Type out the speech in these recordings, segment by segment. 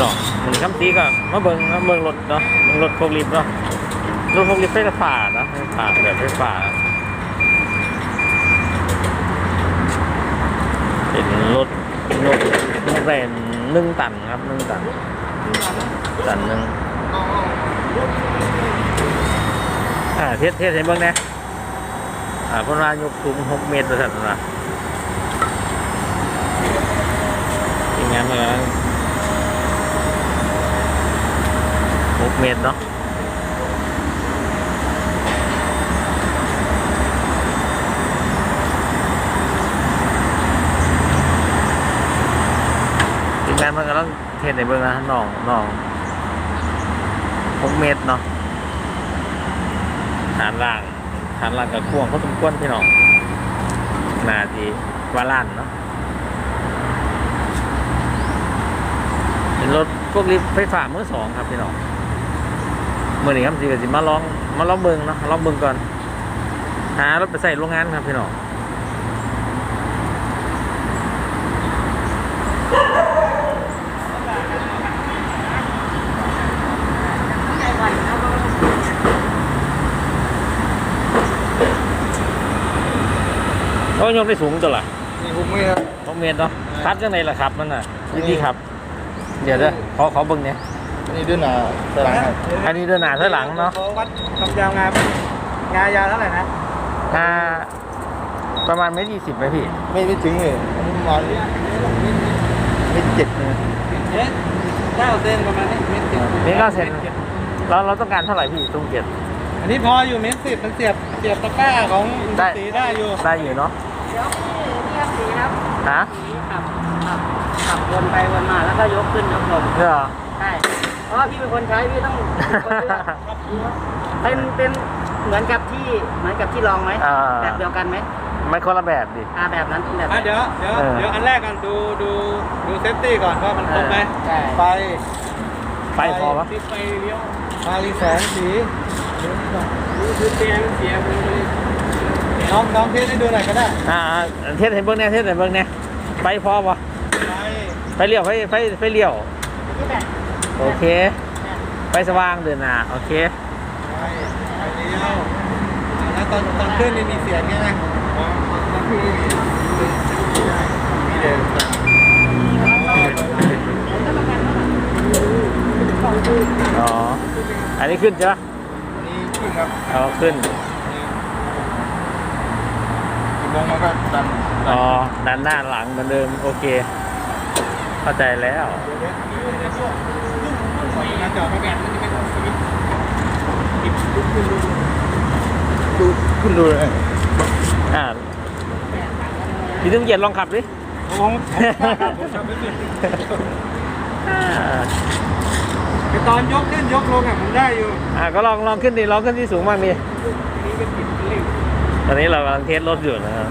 ดอกมันคำตีก็มาเบิ่งมาเบิงรถเนาะเบิงรถโฟกลิฟต์เนาะรถโฟกลิฟต์ไฟฟ้าเนาะไฟฟ้าแบบไฟฟ้าเป็นรถรถรถแรงหนึ่งตันครับหนึ่งตันตันหนึ่งอ่าเทสเทสให้เบิ่งนะอ่าพนายกสูงหกเมตรสั่นนะทีมงานเมาแล้วหก เมตรเนาะทีมงานมันก็ต้องเทสในเบื้องนะหนองหนองหกเมตรเนาะฐานล่างฐานล่างกับข่วงเขาสมควรพี่น้องนาทีวาลานเนาะเป็นรถพวกลิฟต์ไฟฟ้ามือสองครับพี่น้อง เมื่อนี้ครับสิกสิมาลองมาลองเบิ่งเนาะลองเบิ่งก่อน หารถไปใส่โรงงานครับพี่น้องก็ยกได้สูงตัวละนี่ผมไม่ครับหกเมตรเนาะคัดยังไงล่ะครับมันน่ะดีดีครับ เดี๋ยวเด้อขอขอเบิ่งเนี่ยอั นนี้ด้วยหนาตารางครับอันนี้เดินหน้าถอยหลังเนาะขอวัดความยาวงานงานยาวเท่าไหร่นะอ่าประมาณเมตรยี่สิบไหมพี่ ไม่ไม่ถึงเลยอันนี้ประมาณเมตรเจ็ดนะเอ๊ะเก้าเซนประมาณนี้เมตรเจ็ดนี่ก็เซ็นเราเราต้องการเท่าไหร่พี่ตรงเจ็ดอันนี้พออยู่เมตรสิบมันเสียบเสียบตะกร้าของได้สีได้อยู่ได้อยู่เนาะเดี๋ยวพี่เรียกสีครับฮะสีขับขับขับวนไปวนมาแล้วก็ยกขึ้นยกลงเนี่ยเหรอใช่ เพราะว่าพี่เป็นคนใช้พี่ต้องเป็นคนเลือกเป็นเป็นเหมือนกับที่เหมือนกับที่ลองไหมอ่า แบบเดียวกันไหมไม่คนละแบบดิ อ่าแบบนั้นเป็นแบบอะเดี๋ยวเดี๋ยวเออเดี๋ยวอันแรกกันดูดูดูเซฟตี้ก่อนว่ามันครบไหมใช่ไฟไฟพอปะติดไฟเลี้ยวมาลีแสงสีดูเตียงเสียบเลยน้องน้องเทสให้ดูหน่อยก็ได้อ่าเทสเห็นเบิ้งเนี่ยเทสเห็นเบิ้งเนี่ยไฟพอปะไฟไฟเลี้ยวไฟไฟไฟเลี้ยว ที่แบบ โอเคไฟสว่างเดินหน้าโอเคไฟไฟเลี้ยวอะแล้วตอนตอนขึ้นนี่มีเสียงใช่ไหมอ๋อตอนขึ้นไม่มีมีเดินอ๋อ อันนี้ขึ้นใช่ปะอันนี้ขึ้นครับเอาขึ้นกี่โมงมันก็ดันอ๋อด้านหน้าหลังเหมือนเดิม โอเค เข้าใจแล้ว หน้าจอไม่แบนมันจะเป็นสวิตช์ดูขึ้นดูเลยอ่าพี่ต้องเหยียดลองขับดิผมผมชอบไม่ขึ้นอ่าแต่ตอนยกขึ้นยกลงอะผมได้อยู่อ่าก็ลองลองขึ้นดิลองขึ้นที่สูงบ้างดิอันนี้เป็นปิดเร่งตอนนี้เรากำลังเทสรถอยู่นะครับ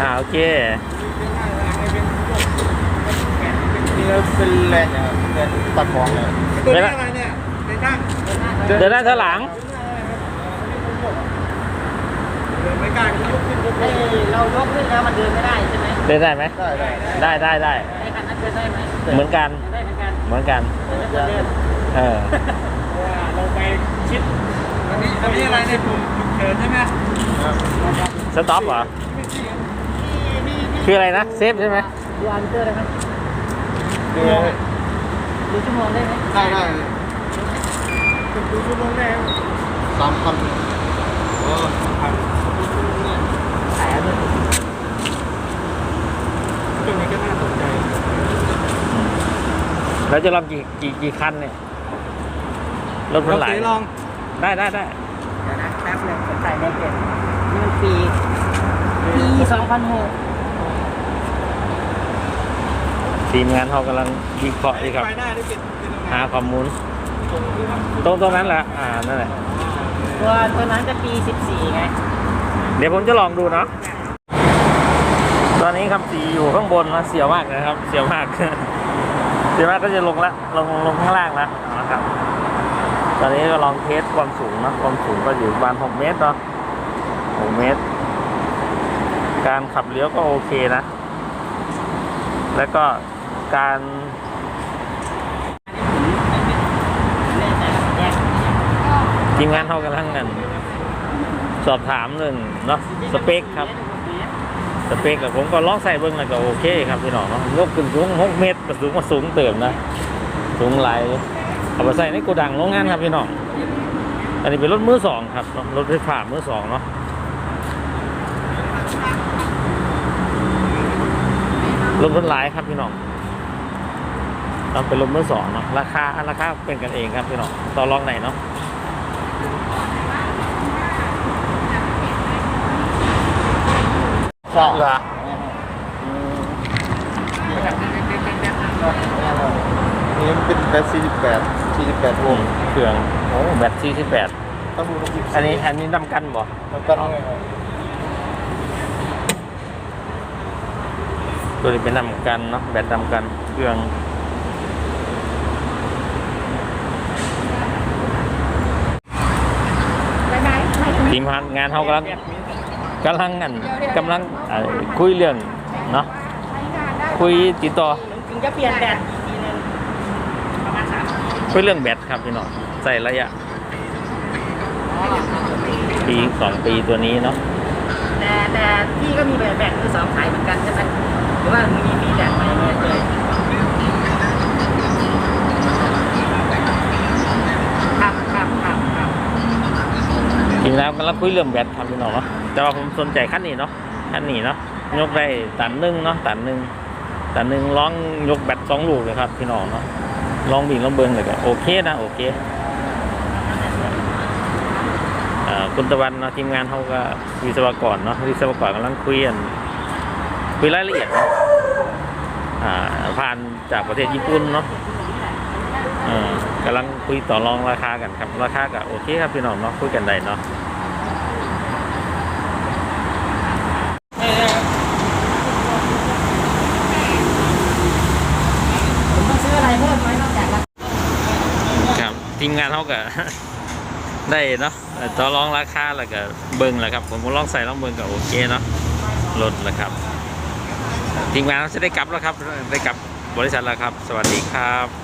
อ่าโอเค นี่ก็เป็นแลนด์นะครับแลนด์ตัดของเลยตัวนี้อะไรเนี่ยในตั้งเดินหน้าเท่าหลังเดินไม่กล้ายกขึ้นยกลให้งเรายกขึ้นแล้วมันเดินไม่ได้ใช่ไหมเดินได้ไหมได้ได้ได้ได้ได้ไอ้คันนั้นเดินได้ไหมเหมือนกันเดินได้เหมือนกันเหมือนกันเดินได้เหมือเดินเออลงไปชิดอันนี้อันนี้อะไรเนี่ยปุ่มฉุกเฉินใช่ไหมสต็อปเหรอคืออะไรนะเซฟใช่ไหมดูอันเตอร์ได้ไหมดูดูชั่วโมงได้ไหมได้ได้ดูชั่วโมงได้สามพันโอ้พันขายอะไรตัวนี้ก็น่าสนใจ แล้วจะลองกี่กี่กี่คันเนี่ย รถมันหลายเสีลอง ได้ได้ได้เดี๋ยวนะแป๊บหนึงผมใส่ไม่เป็นนี่มันปีปีสองพันหก ทีมงานเขากำลังวิเคราะห์ดีครับไฟหน้าได้ปิดปิดตรงไหนหาข้อมูลตรงตรงนั้นแหละอ่านั่นแหละ ตัวตัวนั้นจะปีสิบสี่ไง เดี๋ยวผมจะลองดูเนาะ ตอนนี้คำสีอยู่ข้างบนนะเสียวมากนะครับ เสียวมาก เสียวมากก็จะลงละลงลงข้างล่างแล้วนะครับ ตอนนี้ก็ลองเทสความสูงนะความสูงก็อยู่ประมาณ6เมตรเนาะ6เมตร การขับเลี้ยวก็โอเคนะ แล้วก็ การทีมงานเขากันทั้งกัน สอบถามหนึ่งเนาะสเปคครับ สเปคกับผมก็ล้อใส่เบิ้งแล้วก็โอเคครับพี่น้องเนาะยกขึ้นสูงหกเมตรกระสูงมาสูงเติมนะ สูงไหลเอาไปใส่ในโกดังโรงงานครับพี่น้องอันนี้เป็นรถมือสองครับรถไฟฟ้ามือสองเนาะรถรถหลายครับพี่น้อง เราเป็นรถมือสองเนาะราคาราคาเป็นกันเองครับพี่น้องต่อรองไหนเนาะใช่เหรอนี่มันเป็นแบต48 48โวลต์เครื่องโอ้แบตสี่สิบแปดต้องดูระบบอันนี้อันนี้นำกันบ่มันก็ต้องตัวนี้เป็นนำกันเนาะแบตนำกันเครื่อง ทีมงานเขากำลังกำลังงันกำลังเอ่อคุยเรื่องเนาะคุยติดต่อถึงจะเปลี่ยนแบตอีกทีนึงประมาณสามคุยเรื่องแบตครับพี่น้องใส่ระยะปีสองปีตัวนี้เนาะแต่แต่พี่ก็มีแบบแบตมือสองขายเหมือนกันใช่ไหมหรือว่ามีมีแบตใหม่เนี่ยเลยครับครับครับครับ ทีมงานกำลังคุยเรื่องแบตครับพี่น้องเนาะแต่ว่าผมสนใจขั้นนี้เนาะขั้นนี้เนาะยกได้ตันหนึ่งเนาะตันหนึ่งตันหนึ่งลองยกแบตสองลูกเลยครับพี่น้องเนาะลองบิ่งลองเบิ้งเลยก็โอเคนะโอเคคุณตะวันเนาะทีมงานเขาก็วิศวกรเนาะวิศวกรกำลังคุยกันคุยรายละเอียดเนาะผ่านจากประเทศญี่ปุ่นเนาะ กำลังคุยต่อรองราคากันครับ ราคาก็โอเคครับพี่น้องเนาะคุยกันได้เนาะผมต้องซื้ออะไรเพิ่มไหมนอกจากราครับทีมงานเขาก็ได้เนาะเอ่อต่อรองราคาแล้วก็เบิ้งแหละครับ ผมก็ลองใส่ลองเบิ้งก็โอเคเนาะลดแล้วครับทีมงานเขาจะได้กลับแล้วครับ ได้กลับบริษัทแล้วครับ สวัสดีครับ